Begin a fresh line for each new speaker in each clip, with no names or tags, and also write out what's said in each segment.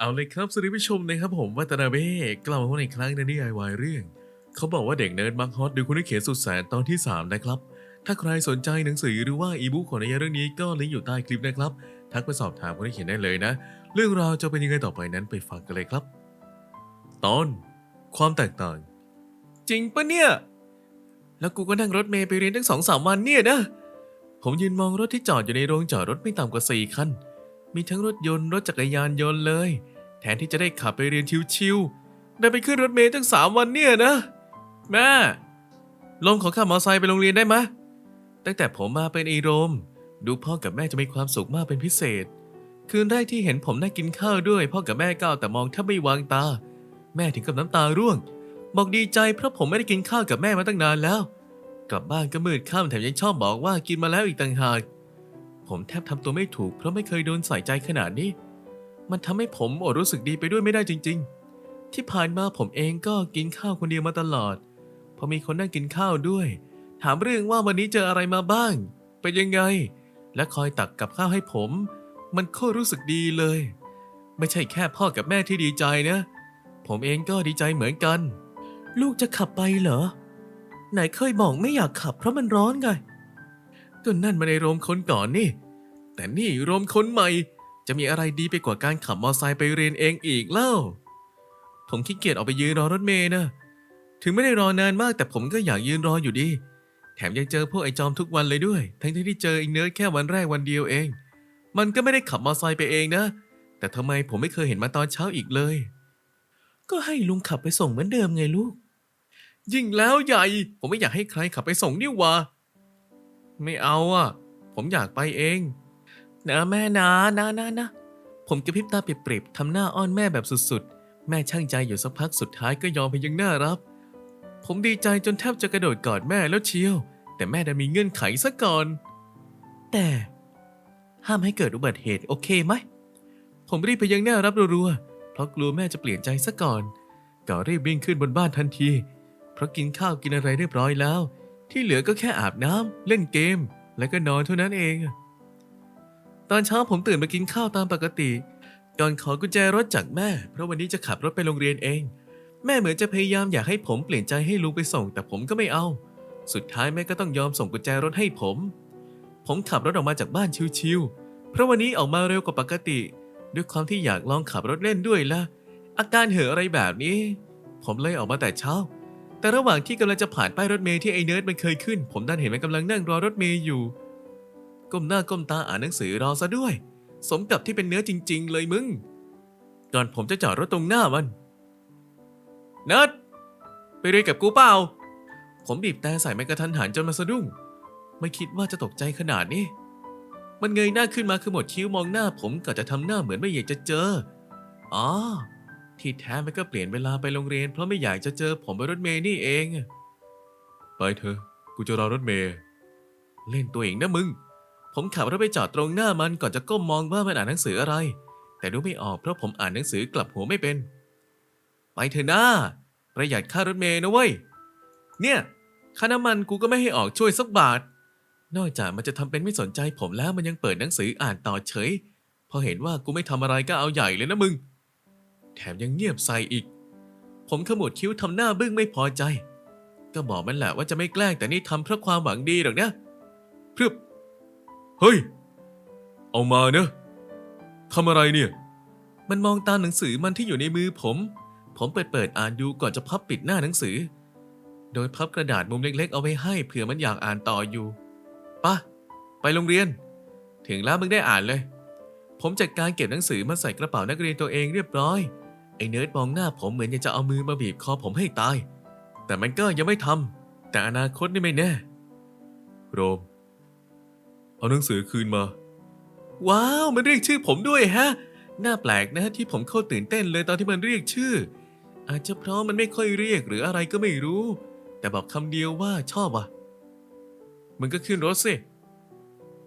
เอาเลยครับสวัสดีผู้ชมนะครับผมวัตนาเบ้กลับมาพบในอีกครั้งในนิยายวายเรื่อง เขาบอกว่าเด็กเนิร์ดมักฮอตดูคุณนักเขียนสุดแสนตอนที่ 3 นะครับ ถ้าใครสนใจหนังสือหรือว่าอีบุ๊กของนิยายเรื่องนี้ก็ลิงก์อยู่ใต้คลิปนะครับ ทักไปสอบถามคนที่เขียนได้เลยนะ เรื่องราวจะเป็นยังไงต่อไปนั้นไปฟังกันเลยครับ ตอน ความแตกต่าง จริงปะเนี่ย แล้วกูก็นั่งรถเมย์ไปเรียนตั้งสองสามวันเนี่ยนะ ผมยืนมองรถที่จอดอยู่ในโรงจอดรถไม่ต่ำกว่าสี่คัน มีทั้งรถยนต์รถจักรยานยนต์เลย แทนที่จะได้ขับไปเรียนชิวๆได้ไปขึ้นรถเมล์ตั้งสามวันเนี่ยนะ แม่ลมขอขับมอเตอร์ไซค์ไปโรงเรียนได้ไหมตั้งแต่ผมมาเป็นไอโรม ดูพ่อกับแม่จะมีความสุขมากเป็นพิเศษ คืนแรกที่เห็นผมนั่งกินข้าวด้วย พ่อกับแม่ก็เอาแต่มองแทบไม่วางตา แม่ถึงกับน้ำตาร่วง บอกดีใจเพราะผมไม่ได้กินข้าวกับแม่มาตั้งนานแล้ว กลับบ้านก็มืดค่ำแถมยังชอบบอกว่ากินมาแล้วอีกต่างหาก ผมแทบทำตัวไม่ถูกเพราะไม่เคยโดนใส่ใจขนาดนี้ มันทำให้ผมอดรู้สึกดีไปด้วยไม่ได้จริง ๆ ที่ผ่านมาผมเองก็กินข้าวคนเดียวมาตลอด พอมีคนนั่งกินข้าวด้วย ถามเรื่องว่าวันนี้เจออะไรมาบ้าง เป็นยังไง และคอยตักกับข้าวให้ผม มันโคตรรู้สึกดีเลย ไม่ใช่แค่พ่อกับแม่ที่ดีใจนะ ผมเองก็ดีใจเหมือนกัน ลูกจะขับไปเหรอ ไหนเคยบอกไม่อยากขับเพราะมันร้อนไงก็นั่นมาในโรมคนก่อนนี่ แต่นี่โรมคนใหม่ จะมีอะไรดีไปกว่าการขับมอไซค์ไปเรียนเองอีกเล่า ผมขี้เกียจออกไปยืนรอรถเมย์นะ ถึงไม่ได้รอนานมากแต่ผมก็อยากยืนรออยู่ดี แถมยังเจอพวกไอ้จอมทุกวันเลยด้วย ทั้งที่เจอไอเนิร์ดแค่วันแรกวันเดียวเอง มันก็ไม่ได้ขับมอไซค์ไปเองนะ แต่ทำไมผมไม่เคยเห็นมาตอนเช้าอีกเลย ก็ให้ลุงขับไปส่งเหมือนเดิมไงลูก ยิ่งแล้วใหญ่ ผมไม่อยากให้ใครขับไปส่งนี่หวะไม่เอาอะ ผมอยากไปเอง นะแม่นะนะนะนะผมกระพริบตาเปรียบๆทำหน้าอ้อนแม่แบบสุดๆ แม่ช่างใจอยู่สักพักสุดท้ายก็ยอมไปยังหน้ารับ ผมดีใจจนแทบจะกระโดดกอดแม่แล้วเชียว แต่แม่ดันมีเงื่อนไขซะก่อน แต่ ห้ามให้เกิดอุบัติเหตุโอเคไหม ผมรีบไปยังหน้ารับรัวๆ เพราะกลัวแม่จะเปลี่ยนใจซะก่อนก็รีบวิ่งขึ้นบนบ้านทันที เพราะกินข้าวกินอะไรเรียบร้อยแล้ว ที่เหลือก็แค่อาบน้ำเล่นเกม แล้วก็นอนเท่านั้นเอง ตอนเช้าผมตื่นมากินข้าวตามปกติ ก่อนขอกุญแจรถจากแม่ เพราะวันนี้จะขับรถไปโรงเรียนเอง แม่เหมือนจะพยายามอยากให้ผมเปลี่ยนใจให้ลุงไปส่ง แต่ผมก็ไม่เอา สุดท้ายแม่ก็ต้องยอมส่งกุญแจรถให้ผม ผมขับรถออกมาจากบ้านชิวๆ เพราะวันนี้ออกมาเร็วกว่าปกติ ด้วยความที่อยากลองขับรถเล่นด้วยละอาการเห่อะอะไรแบบนี้ ผมเลยออกมาแต่เช้า แต่ระหว่างที่กำลังจะผ่านป้ายรถเมล์ที่ไอเนิร์ดมันเคยขึ้น ผมดันเห็นมันกำลังนั่งรอรถเมล์อยู่ ก้มหน้าก้มตาอ่านหนังสือรอซะด้วย สมกับที่เป็นเนื้อจริง ๆ เลยมึง ก่อนผมจะจอดรถตรงหน้ามันเนิร์ดไปเรียนกับกูเปล่า ผมบีบแต่ใส่ไม่กระทันหันจนมาสะดุ้ง ไม่คิดว่าจะตกใจขนาดนี้ มันเงยหน้าขึ้นมาคือหมดคิ้วมองหน้าผมก่อนจะทำหน้าเหมือนไม่อยากจะเจอ อ๋อ ที่แท้มันก็เปลี่ยนเวลาไปโรงเรียน เพราะไม่อยากจะเจอผมบนรถเมล์นี่เอง ไปเถอะ กูจะรอรถเมล์เล่นตัวเองนะมึง ผมขับรถไปจอดตรงหน้ามันก่อนจะก้มมองว่ามันอ่านหนังสืออะไร แต่ดูไม่ออกเพราะผมอ่านหนังสือกลับหัวไม่เป็น ไปเถอะหน้า ประหยัดค่ารถเมล์นะเว้ย เนี่ย ค่าน้ำมันกูก็ไม่ให้ออกช่วยสักบาท นอกจากมันจะทำเป็นไม่สนใจผมแล้วมันยังเปิดหนังสืออ่านต่อเฉย พอเห็นว่ากูไม่ทำอะไรก็เอาใหญ่เลยนะมึง แถมยังเงียบใส่อีก ผมขมวดคิ้วทำหน้าบึ้งไม่พอใจ ก็บอกมันแหละว่าจะไม่แกล้งแต่นี่ทำเพราะความหวังดีหรอกนะพรึบ เฮ้ย เอามาเนอะทำอะไรเนี่ย มันมองตามหนังสือมันที่อยู่ในมือผม ผมเปิดเปิดอ่านดูก่อนจะพับปิดหน้าหนังสือ โดยพับกระดาษมุมเล็ก ๆ เอาไว้ให้เผื่อมันอยากอ่านต่ออยู่ปะไปโรงเรียน ถึงแล้วมึงได้อ่านเลย ผมจัดการเก็บหนังสือมาใส่กระเป๋านักเรียนตัวเองเรียบร้อย ไอ้เนิร์ดมองหน้าผมเหมือนอยากจะเอามือมาบีบคอผมให้ตาย แต่มันก็ยังไม่ทำแต่อนาคตนี่ไม่แน่ โรม เอาหนังสือคืนมา ว้าวมันเรียกชื่อผมด้วยฮะ น่าแปลกนะที่ผมเข้าตื่นเต้นเลยตอนที่มันเรียกชื่อ อาจจะเพราะมันไม่ค่อยเรียกหรืออะไรก็ไม่รู้ แต่บอกคำเดียวว่าชอบอะ มันก็ขึ้นรถสิ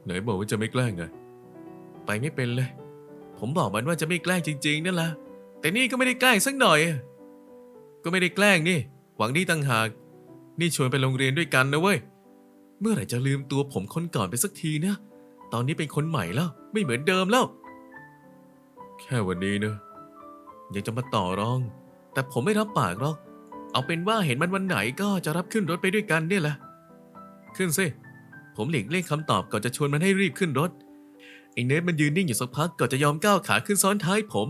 ไหนบอกว่าจะไม่แกล้งไง ไปไม่เป็นเลย ผมบอกมันว่าจะไม่แกล้งจริง ๆนั่นแหละ แต่นี่ก็ไม่ได้แกล้งสักหน่อย ก็ไม่ได้แกล้งนี่ หวังดีต่างหาก นี่ชวนไปโรงเรียนด้วยกันนะเว้ย เมื่อไหร่จะลืมตัวผมคนก่อนไปสักทีนะตอนนี้เป็นคนใหม่แล้ว ไม่เหมือนเดิมแล้ว แค่วันนี้นะอยากจะมาต่อรอง แต่ผมไม่รับปากหรอก เอาเป็นว่าเห็นมันวันไหนก็จะรับขึ้นรถไปด้วยกันเนี่ยแหละ ขึ้นสิ ผมหลีกเลี่ยงคำตอบก่อนจะชวนมันให้รีบขึ้นรถ ไอ้เนทมันยืนนิ่งอยู่สักพักก่อนจะยอมก้าวขาขึ้นซ้อนท้ายผม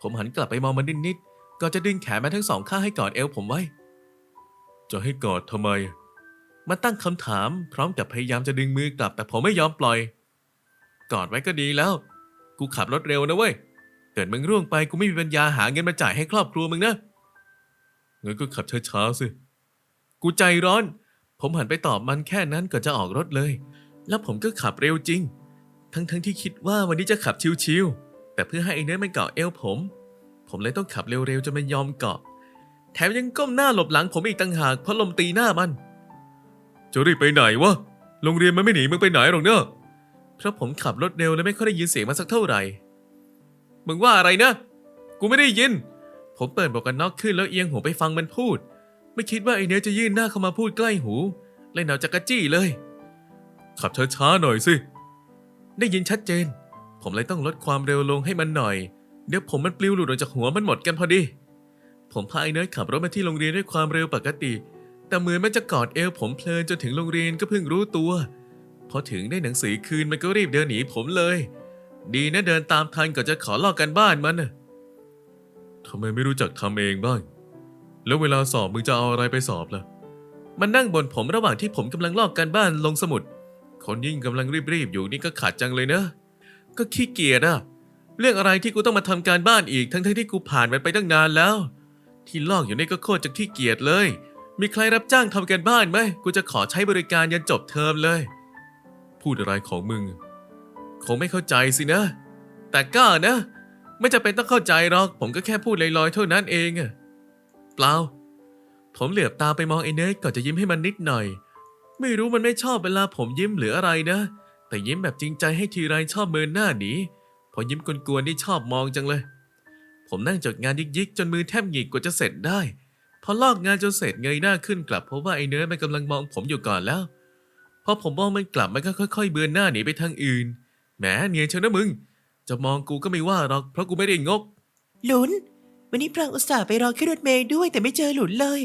ผมหันกลับไปมองมันนิดๆก่อนจะดึงแขนมันทั้งสองข้างให้กอดเอวผมไว้ จะให้กอดทำไม มันตั้งคำถามพร้อมกับพยายามจะดึงมือกลับ แต่ผมไม่ยอมปล่อย กอดไว้ก็ดีแล้ว กูขับรถเร็วนะเว้ย เกิดมึงร่วงไปกูไม่มีปัญญาหาเงินมาจ่ายให้ครอบครัวมึงนะงั้นก็ขับช้าๆสิ กูใจร้อน ผมหันไปตอบมันแค่นั้นก่อนจะออกรถเลย แล้วผมก็ขับเร็วจริง ทั้งๆที่คิดว่าวันนี้จะขับชิวๆแต่เพื่อให้ไอ้เนื้อมันเกาะเอวผม ผมเลยต้องขับเร็วๆจนมันยอมเกาะ แถมยังก้มหน้าหลบหลังผมอีกต่างหากเพราะลมตีหน้ามัน จะรีบไปไหนวะ โรงเรียนมันไม่หนีมึงไปไหนหรอกเนอะเพราะผมขับรถเร็วและไม่ค่อยได้ยินเสียงมันสักเท่าไหร่ มึงว่าอะไรนะ กูไม่ได้ยิน ผมเปิดบอกกันน็อกขึ้นแล้วเอียงหัวไปฟังมันพูด ไม่คิดว่าไอเนี้ยจะยื่นหน้าเข้ามาพูดใกล้หูเล่นเอาจักรจี้เลย ขับช้าๆหน่อยสิ ได้ยินชัดเจน ผมเลยต้องลดความเร็วลงให้มันหน่อย เดี๋ยวผมมันปลิวหลุดออกจากหัวมันหมดกันพอดี ผมพาไอ้เนิร์ดขับรถมาที่โรงเรียนด้วยความเร็วปกติ แต่เหมือนมันจะกอดเอวผมเพลินจนถึงโรงเรียนก็เพิ่งรู้ตัว พอถึงได้หนังสือคืนมันก็รีบเดินหนีผมเลย ดีนะเดินตามทันก่อนจะขอลอกกันบ้านมันทำไมไม่รู้จักทำเองบ้าง แล้วเวลาสอบมึงจะเอาอะไรไปสอบล่ะ มันนั่งบนผมระหว่างที่ผมกำลังลอกกันบ้านลงสมุด คนยิ่งกำลังรีบๆอยู่นี่ก็ขัดจังเลยเนอะก็ขี้เกียจอะเรื่องอะไรที่กูต้องมาทำการบ้านอีกทั้งๆที่กูผ่านมันไปตั้งนานแล้ว ที่ลอกอยู่นี่ก็โคตรจะขี้เกียจเลย มีใครรับจ้างทำการบ้านไหม กูจะขอใช้บริการยันจบเทอมเลย พูดอะไรของมึง คงไม่เข้าใจสินะ แต่ก็นะ ไม่จำเป็นต้องเข้าใจหรอก ผมก็แค่พูดลอยๆเท่านั้นเองอะเปล่า ผมเหลือบตาไปมองไอ้เนยก่อนจะยิ้มให้มันนิดหน่อย ไม่รู้มันไม่ชอบเวลาผมยิ้มหรืออะไรนะ แต่ยิ้มแบบจริงใจให้ทีไรชอบเมินหน้าหนี พอยิ้มกวนๆนี่ชอบมองจังเลย ผมนั่งจดงานยิกๆ จนมือแทบหงิกกว่าจะเสร็จได้ พอลอกงานจนเสร็จเงยหน้าขึ้นกลับเพราะว่าไอ้เนื้อมันกำลังมองผมอยู่ก่อนแล้ว พอผมมองมันกลับมันก็ค่อย ๆ เบือนหน้าหนีไปทางอื่น แหมเนียนเชียวนะมึง จะมองกูก็ไม่ว่าหรอกเพราะกูไม่ได้งก
หลุน วันนี้ปรางอุตส่าห์ไปรอขึ้นรถเมล์ด้วยแต่ไม่เจอหลุนเลย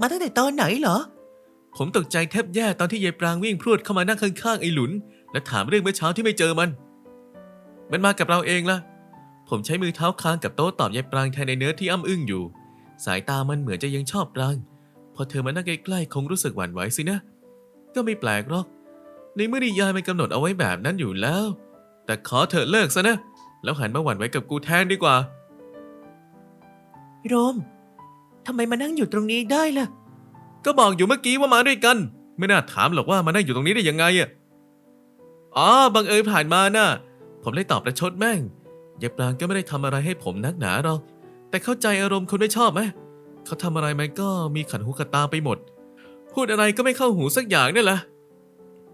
มาตั้งแต่ตอนไหนเหรอ
ผมตกใจแทบแย่ตอนที่ยายปรางวิ่งพรวดเข้ามานั่งข้างๆไอ้หลุน และถามเรื่องเมื่อเช้าที่ไม่เจอมัน มันมากับเราเองล่ะ ผมใช้มือเท้าค้างกับโต๊ะตอบยายปรางแทนในเนื้อที่อ้ำอึ้งอยู่ สายตามันเหมือนจะยังชอบปราง พอเธอมานั่งใกล้ๆคงรู้สึกหวั่นไหวสินะ ก็ไม่แปลกหรอก ในเมื่อนิยายมันกำหนดเอาไว้แบบนั้นอยู่แล้ว แต่ขอเถอะเลิกซะนะ แล้วหันมาหวั่นไหวกับกูแทนดีกว่า
โรมทำไมมานั่งอยู่ตรงนี้ได้ล่ะ
ก็บอกอยู่เมื่อกี้ว่ามาด้วยกัน ไม่น่าถามหรอกว่ามานั่งอยู่ตรงนี้ได้ยังไงอะอ๋อบังเอิญผ่านมาน่ะผมเลยตอบประชดแม่งยายปรางก็ไม่ได้ทำอะไรให้ผมนักหนาหรอก แต่เข้าใจอารมณ์คนไม่ชอบไหมเขาทำอะไรมันก็มีขันหูขัดตาไปหมด พูดอะไรก็ไม่เข้าหูสักอย่างนี่แหละ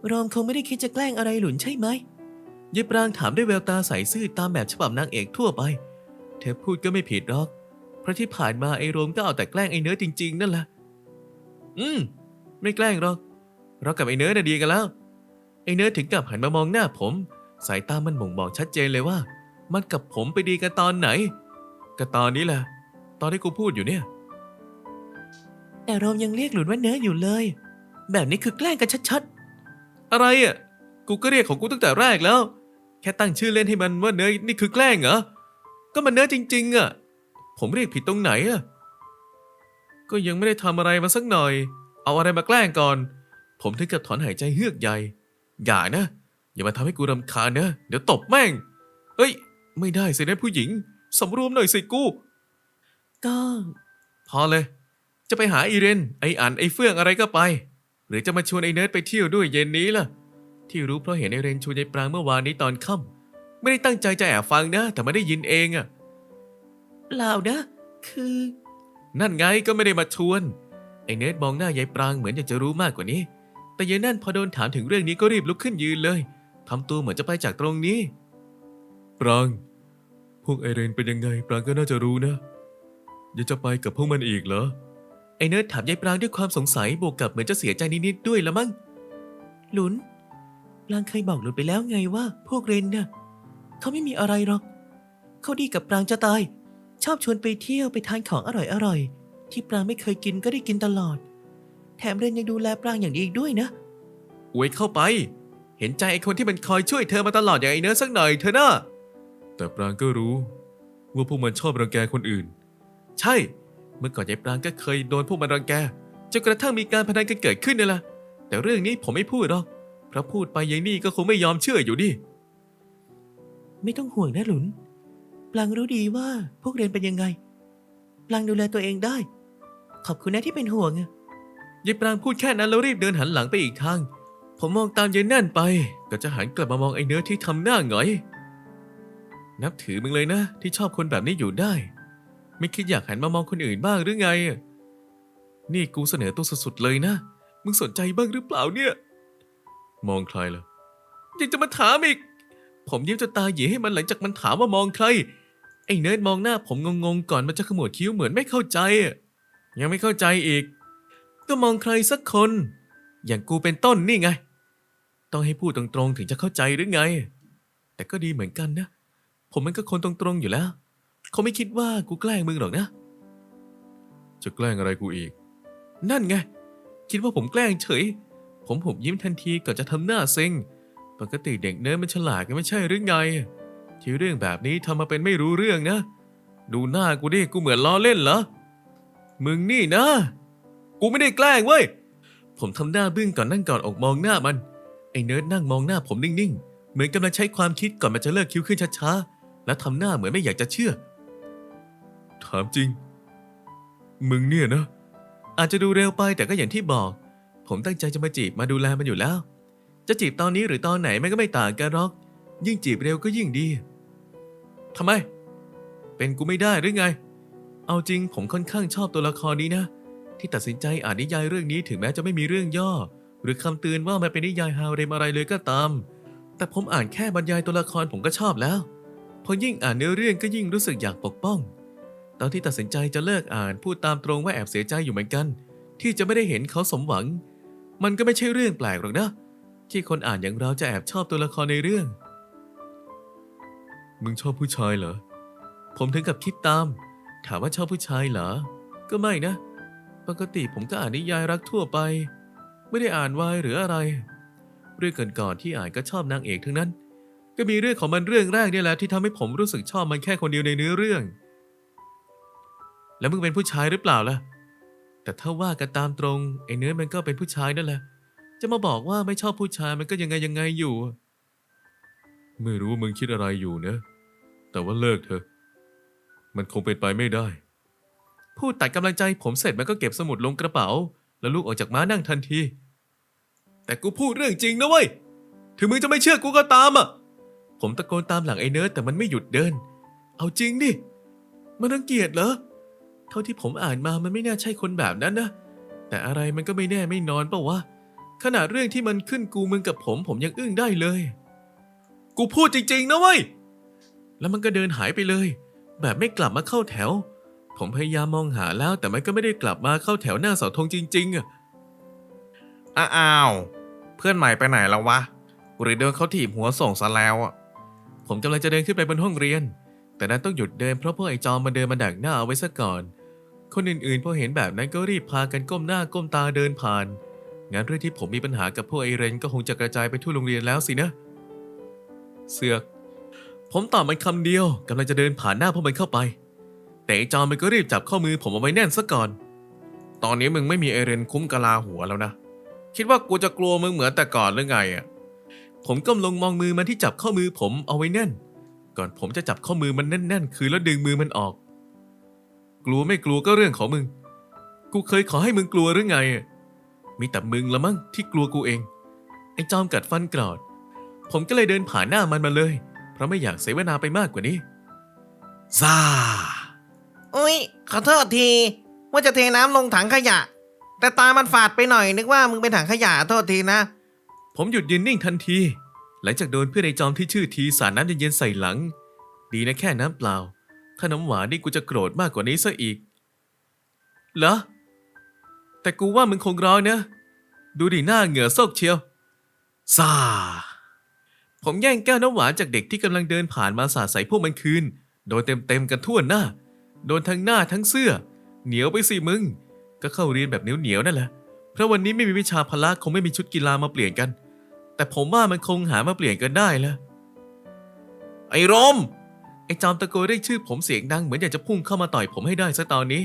โรมคงไม่ได้คิดจะแกล้งอะไรหลุนใช่ไหม
ยายปรางถามด้วยแววตาใสซื่อตามแบบฉบับนางเอกทั่วไป เธอพูดก็ไม่ผิดหรอก เพราะที่ผ่านมาไอ้โรมก็เอาแต่แกล้งไอ้เนื้อจริง ๆ นั่นแหละ อืม ไม่แกล้งหรอก เรากับไอ้เนื้อน่ะดีกันแล้ว ไอ้เนื้อถึงกับหันมามองหน้าผม สายตามันบ่งบอกชัดเจนเลยว่า มันกับผมไปดีกันตอนไหน ก็ตอนนี้แหละ ตอนที่กูพูดอยู่เนี่ย
แต่โรมยังเรียกหลุนว่าเนื้ออยู่เลย แบบนี้คือแกล้งกันชัด
อะไรอะ กูก็เรียกของกูตั้งแต่แรกแล้ว แค่ตั้งชื่อเล่นให้มันว่าเนื้อนี่คือแกล้งเหรอ ก็มันเนื้อจริง ๆ อะ ผมเรียกผิดตรงไหนอะ ก็ยังไม่ได้ทำอะไรมาสักหน่อย เอาอะไรมาแกล้งก่อน ผมถึงกับถอนหายใจเฮือกใหญ่ อย่านะ อย่ามาทำให้กูรำคาญนะ เดี๋ยวตบแม่ง เอ้ย ไม่ได้สินะผู้หญิง สำรวมหน่อยสิกู
ๆก็
พอเลย จะไปหาอีเรน ไออันไอเฟื่องอะไรก็ไป หรือจะมาชวนไอเนิร์ดไปเที่ยวด้วยเย็นนี้ล่ะ ที่รู้เพราะเห็นไอเรนชวนยายปรางเมื่อวานนี้ตอนค่ำไม่ได้ตั้งใจจะแอบฟังนะ แต่ไม่ได้ยินเองอะ
เปล่านะ คือ
นั่นไงก็ไม่ได้มาชวน ไอเนิร์ดมองหน้ายายปรางเหมือนอยากจะรู้มากกว่านี้ แต่ยายนั่นพอโดนถามถึงเรื่องนี้ก็รีบลุกขึ้นยืนเลยทำตัวเหมือนจะไปจากตรงนี้ ปราง พวกไอเรนเป็นยังไงปรางก็น่าจะรู้นะยังจะไปกับพวกมันอีกเหรอ ไอเนิร์ดถามยายปรางด้วยความสงสัยบวกกับเหมือนจะเสียใจนิดๆด้วยละมั้ง
หลุน ปรางเคยบอกหลุนไปแล้วไงว่า พวกเรนน่ะเขาไม่มีอะไรหรอก เขาดีกับปรางจะตาย ชอบชวนไปเที่ยวไปทานของอร่อยๆ ที่ปรางไม่เคยกินก็ได้กินตลอด แถมเรนยังดูแลปรางอย่างดีอีกด้วยนะ
อวยเข้าไป เห็นใจไอ้คนที่มันคอยช่วยเธอมาตลอดอย่างไอ้เนื้อสักหน่อยเธอนะ แต่ปรางก็รู้ ว่าพวกมันชอบรังแกคนอื่น ใช่ เมื่อก่อนยายปรางก็เคยโดนพวกมันรังแกจนกระทั่งมีการพนันกันเกิดขึ้นนี่แหละแต่เรื่องนี้ผมไม่พูดหรอกเพราะพูดไปยายนี่ก็คงไม่ยอมเชื่ออยู่ดิ
ไม่ต้องห่วงนะหลุน ปลางรู้ดีว่าพวกเรนเป็นยังไง ปลางดูแลตัวเองได้ ขอบคุณนะที่เป็นห่วงอะ
ยายปรางพูดแค่นั้นแล้วรีบเดินหันหลังไปอีกทาง ผมมองตามยายนั่นไป ก็จะหันกลับมามองไอ้เนื้อที่ทำหน้าหงอย นับถือมึงเลยนะ ที่ชอบคนแบบนี้อยู่ได้ ไม่คิดอยากหันมามองคนอื่นบ้างหรือไง นี่กูเสนอตัวสุดๆเลยนะ มึงสนใจบ้างหรือเปล่าเนี่ย มองใครล่ะยังจะมาถามอีก ผมยิ้มจะตาเหยียให้มันหลังจากมันถามว่ามองใคร ไอ้เนิร์ดมองหน้าผมงงๆก่อนมันจะขมวดคิ้วเหมือนไม่เข้าใจ ยังไม่เข้าใจอีก ก็มองใครสักคน อย่างกูเป็นต้นนี่ไง ต้องให้พูดตรงๆถึงจะเข้าใจหรือไง แต่ก็ดีเหมือนกันนะ ผมมันก็คนตรงๆอยู่แล้ว เขาไม่คิดว่ากูแกล้งมึงหรอกนะ จะแกล้งอะไรกูอีก นั่นไง คิดว่าผมแกล้งเฉย ผมผมยิ้มทันทีก่อนจะทำหน้าเซ็ง ปกติเด็กเนิร์ดมันฉลาดกันไม่ใช่หรือไง ที่เรื่องแบบนี้ทำมาเป็นไม่รู้เรื่องนะ ดูหน้ากูดิ กูเหมือนล้อเล่นเหรอ มึงนี่นะ กูไม่ได้แกล้งเว้ย ผมทำหน้าบึ้งก่อนนั่งก่อนออกมองหน้ามัน ไอ้เนิร์ดนั่งมองหน้าผมนิ่งๆ เหมือนกำลังใช้ความคิดก่อนมันจะเลิกคิ้วขึ้นช้าๆ และทำหน้าเหมือนไม่อยากจะเชื่อ ถามจริง มึงเนี่ยนะ อาจจะดูเร็วไปแต่ก็อย่างที่บอก ผมตั้งใจจะมาจีบมาดูแลมันอยู่แล้ว จะจีบตอนนี้หรือตอนไหนมันก็ไม่ต่างกันหรอก ยิ่งจีบเร็วก็ยิ่งดีทำไม เป็นกูไม่ได้หรือไง เอาจริงผมค่อนข้างชอบตัวละครนี้นะ ที่ตัดสินใจอ่านนิยายเรื่องนี้ถึงแม้จะไม่มีเรื่องย่อ หรือคำเตือนว่ามันเป็นนิยายฮาวเรมอะไรเลยก็ตาม แต่ผมอ่านแค่บรรยายตัวละครผมก็ชอบแล้ว พอยิ่งอ่านเนื้อเรื่องก็ยิ่งรู้สึกอยากปกป้อง ตอนที่ตัดสินใจจะเลิกอ่านพูดตามตรงว่าแอบเสียใจอยู่เหมือนกัน ที่จะไม่ได้เห็นเขาสมหวัง มันก็ไม่ใช่เรื่องแปลกหรอกนะ ที่คนอ่านอย่างเราจะแอบชอบตัวละครในเรื่อง มึงชอบผู้ชายเหรอ ผมถึงกับคิดตาม ถามว่าชอบผู้ชายเหรอ ก็ไม่นะ ปกติผมก็อ่านนิยายรักทั่วไป ไม่ได้อ่านวายหรืออะไร เรื่องก่อนๆที่อ่านก็ชอบนางเอกทั้งนั้น ก็มีเรื่องของมันเรื่องแรกนี่แหละที่ทำให้ผมรู้สึกชอบมันแค่คนเดียวในเนื้อเรื่อง แล้วมึงเป็นผู้ชายหรือเปล่าล่ะ แต่ถ้าว่ากันตามตรงไอ้เนื้อมันก็เป็นผู้ชายนั่นแหละ จะมาบอกว่าไม่ชอบผู้ชายมันก็ยังไงยังไงอยู่ ไม่รู้ว่ามึงคิดอะไรอยู่นะ แต่ว่าเลิกเถอะ มันคงเป็นไปไม่ได้ พูดตัดกำลังใจผมเสร็จมันก็เก็บสมุดลงกระเป๋า แล้วลุกออกจากม้านั่งทันที แต่กูพูดเรื่องจริงนะเว้ย ถึงมึงจะไม่เชื่อกูก็ตามอะ ผมตะโกนตามหลังไอ้เนิร์ดแต่มันไม่หยุดเดิน เอาจริงดิ มันรังเกียจเหรอ เท่าที่ผมอ่านมามันไม่น่าใช่คนแบบนั้นนะ แต่อะไรมันก็ไม่แน่ไม่นอนเปล่าวะ ขนาดเรื่องที่มันขึ้นกูมึงกับผมผมยังอึ้งได้เลย กูพูดจริง ๆ นะเว้ย แล้วมันก็เดินหายไปเลย แบบไม่กลับมาเข้าแถว ผมพยายามมองหาแล้วแต่มันก็ไม่ได้กลับมาเข้าแถวหน้าเสาธงจริง ๆอะ
อ้าว เพื่อนใหม่ไปไหนแล้ววะ หรือโดนเขาถีบหัวส่งซะแล้วอะ
ผมกำลังจะเดินขึ้นไปบนห้องเรียน แต่นั้นต้องหยุดเดินเพราะพวกไอ้จอมมันเดินมาดักหน้าเอาไว้ซะก่อน คนอื่นๆพอเห็นแบบนั้นก็รีบพากันก้มหน้าก้มตาเดินผ่านงั้นเรื่องที่ผมมีปัญหากับพวกไอเรนก็คงจะกระจายไปทั่วโรงเรียนแล้วสินะ เสือก ผมตอบมันคำเดียวกำลังจะเดินผ่านหน้าพวกมันเข้าไป แต่ไอ้จอมมันก็รีบจับข้อมือผมเอาไว้แน่นซะก่อน
ตอนนี้มึงไม่มีเอเรนคุ้มกะลาหัวแล้วนะ คิดว่ากูจะกลัวมึงเหมือนแต่ก่อนหรือไงอะ
ผมก้มลงมองมือมันที่จับข้อมือผมเอาไว้แน่น ก่อนผมจะจับข้อมือมันแน่นๆ คือแล้วดึงมือมันออก กลัวไม่กลัวก็เรื่องของมึง กูเคยขอให้มึงกลัวหรือไงอะมีแต่มึงละมั้งที่กลัวกูเอง ไอ้จอมกัดฟันกรอด ผมก็เลยเดินผ่านหน้ามันมาเลย เพราะไม่อยากเสียเวลาไปมากกว่านี้
ซา
อุ๊ยขอโทษที ว่าจะเทน้ำลงถังขยะ แต่ตามันฝาดไปหน่อยนึกว่ามึงเป็นถังขยะโทษทีนะ
ผมหยุดยืนนิ่งทันที หลังจากโดนเพื่อนไอ้จอมที่ชื่อทีสาดน้ำเย็นๆใส่หลัง ดีนะแค่น้ำเปล่า ถ้าน้ำหวานนี่กูจะโกรธมากกว่านี้ซะอีก เหรอ แต่กูว่ามึงคงร้อนนะ ดูดิหน้าเหงื่อซกเชียว
ซ่า
ผมแย่งแก้วน้ำหวานจากเด็กที่กำลังเดินผ่านมาสาดใส่พวกมันคืน โดนเต็มๆกันทั่วหน้า โดนทั้งหน้าทั้งเสื้อ เหนียวไปสิมึง ก็เข้าเรียนแบบเหนียวๆนั่นแหละ เพราะวันนี้ไม่มีวิชาพละคงไม่มีชุดกีฬามาเปลี่ยนกัน แต่ผมว่ามันคงหามาเปลี่ยนกันได้ล้วไอ้รม ไอ้จอมตะโกนเรียกชื่อผมเสียงดังเหมือนอยากจะพุ่งเข้ามาต่อยผมให้ได้ซะตอนนี้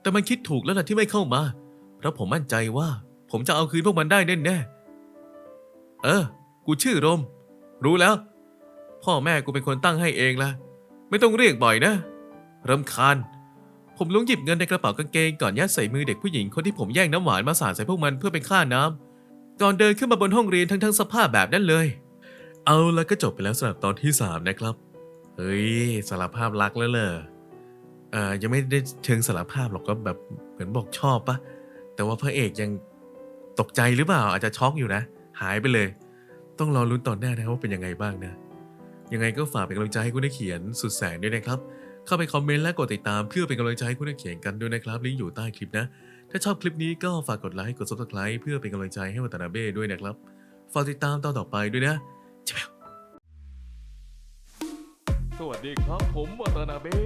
แต่มันคิดถูกแล้วล่ะที่ไม่เข้ามา เพราะผมมั่นใจว่า ผมจะเอาคืนพวกมันได้แน่ๆเออ กูชื่อรม รู้แล้ว พ่อแม่กูเป็นคนตั้งให้เองละไม่ต้องเรียกบ่อยนะรำคาญผมลุงหยิบเงินในกระเป๋ากางเกงก่อนยัดใส่มือเด็กผู้หญิงคนที่ผมแย่งน้ำหวานมาสาดใส่พวกมันเพื่อเป็นค่าน้ำ ก่อนเดินขึ้นมาบนห้องเรียนทั้งทั้งๆสภาพแบบนั้นเลย เอาแล้วก็จบไปแล้วสำหรับตอนที่สามนะครับ เฮ้ยสารภาพรักแล้วเลยเอ่อยังไม่ได้เชิงสารภาพหรอกก็แบบเหมือนบอกชอบปะแต่ว่าพระเอกยังตกใจหรือเปล่าอาจจะช็อกอยู่นะ หายไปเลย ต้องรอลุ้นตอนหน้านะครับว่าเป็นยังไงบ้างนะ ยังไงก็ฝากเป็นกำลังใจให้คุณได้เขียนสุดแสงด้วยนะครับ เข้าไปคอมเมนต์และกดติดตามเพื่อเป็นกำลังใจให้คุณได้เขียนกันด้วยนะครับลิงก์อยู่ใต้คลิปนะ ถ้าชอบคลิปนี้ก็ฝากกดไลค์กด subscribe เพื่อเป็นกำลังใจให้วัตนาเบ้ด้วยนะครับ ฝากติดตามตอนต่อไปด้วยนะจ๊ะสวัสดีครับผมวัตนาเบ้